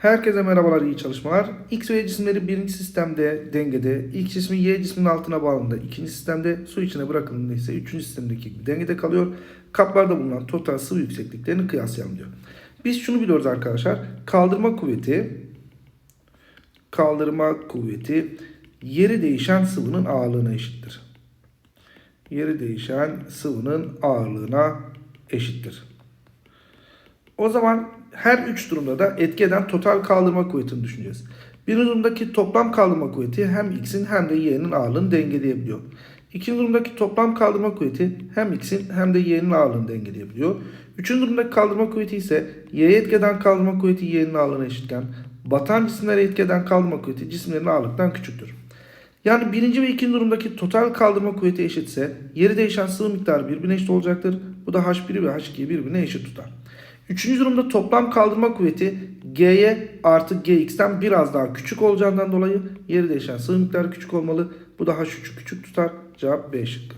Herkese merhabalar, iyi çalışmalar. X ve Y cisimleri birinci sistemde dengede, X cismi Y cisminin altına bağlandığında ikinci sistemde, su içine bırakıldığında ise üçüncü sistemdeki gibi dengede kalıyor. Kaplarda bulunan total sıvı yüksekliklerini kıyaslayalım diyor. Biz şunu biliyoruz arkadaşlar. Kaldırma kuvveti, kaldırma kuvveti yeri değişen sıvının ağırlığına eşittir. Yeri değişen sıvının ağırlığına eşittir. O zaman her üç durumda da etki eden total kaldırma kuvvetini düşüneceğiz. Birinci durumdaki toplam kaldırma kuvveti hem x'in hem de y'nin ağırlığını dengeleyebiliyor. İkinci durumdaki toplam kaldırma kuvveti hem x'in hem de y'nin ağırlığını dengeleyebiliyor. Üçüncü durumdaki kaldırma kuvveti ise y'ye etki eden kaldırma kuvveti y'nin ağırlığına eşitken batan cisimlere etki eden kaldırma kuvveti cisimlerin ağırlıktan küçüktür. Yani birinci ve ikinci durumdaki total kaldırma kuvveti eşitse yeri değişen sıvı miktarı birbirine eşit olacaktır. Bu da H1'i ve H2'yi birbirine eşit tutar. Üçüncü durumda toplam kaldırma kuvveti G'ye artı Gx'ten biraz daha küçük olacağından dolayı yeri değişen sıvı miktarı küçük olmalı. Bu da H3'ü küçük tutar. Cevap B şıkkı.